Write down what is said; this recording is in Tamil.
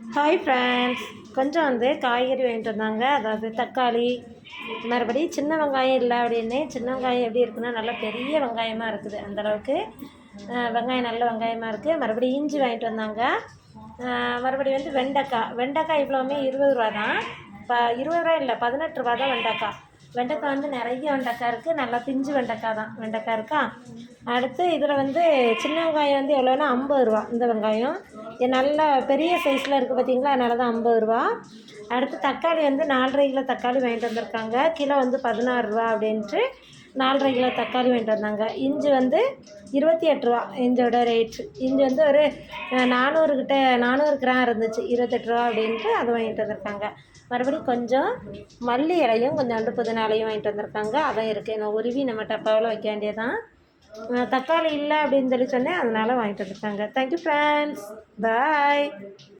ஹாய் ஃப்ரெண்ட்ஸ் கொஞ்சம் வந்து காய்கறி வாங்கிட்டு வந்தாங்க. அதாவது தக்காளி மறுபடி சின்ன வெங்காயம் இல்லை அப்படின்னு. சின்ன வெங்காயம் எப்படி இருக்குன்னா நல்லா பெரிய வெங்காயமாக இருக்குது. அந்தளவுக்கு வெங்காயம் நல்ல வெங்காயமாக இருக்குது மறுபடியும் இஞ்சி வாங்கிட்டு வந்தாங்க. மறுபடி வந்து வெண்டைக்காய். வெண்டைக்காய் இவ்வளோவுமே இருபது ரூபா தான். இப்போ இருபது ரூபா இல்லை பதினெட்டு ரூபா தான் வெண்டைக்காய். வெண்டைக்காய் வந்து நிறைய வெண்டைக்காய் இருக்குது நல்லா பிஞ்சு வெண்டைக்காய் தான். வெண்டைக்காய் இருக்கா? அடுத்து இதில் வந்து சின்ன வெங்காயம் வந்து எவ்வளோனா ஐம்பது ரூபா இந்த வெங்காயம். இது நல்ல பெரிய சைஸில் இருக்குது பார்த்தீங்களா? அதனால தான் ஐம்பது ரூபா. அடுத்து தக்காளி வந்து நாலரை கிலோ தக்காளி வாங்கிட்டு வந்திருக்காங்க. கிலோ வந்து பதினாறு ரூபா அப்படின்ட்டு நாலரை கிலோ தக்காளி வாங்கிட்டு வந்தாங்க. இஞ்சி வந்து இருபத்தி எட்டு ரூபா இஞ்சோட ரேட்டு இஞ்சி வந்து ஒரு அஹ், நானூறு நானூறு கிராம் இருந்துச்சு. இருபத்தெட்டு ரூபா அப்படின்ட்டு அதை வாங்கிட்டு வந்திருக்காங்க. மறுபடியும் கொஞ்சம் மல்லி இலையும் கொஞ்சோண்டு புதினா இலையும் வாங்கிட்டு வந்திருக்காங்க. அதான் இருக்குது நான் உருவி நம்ம டப்பாவில் வைக்க வேண்டியதான் தக்காளி இல்லை அப்படின்னு சொல்லி சொன்னேன் அதனால் வாங்கிட்டு வந்திருக்காங்க தேங்க்யூ ஃப்ரெண்ட்ஸ் பாய்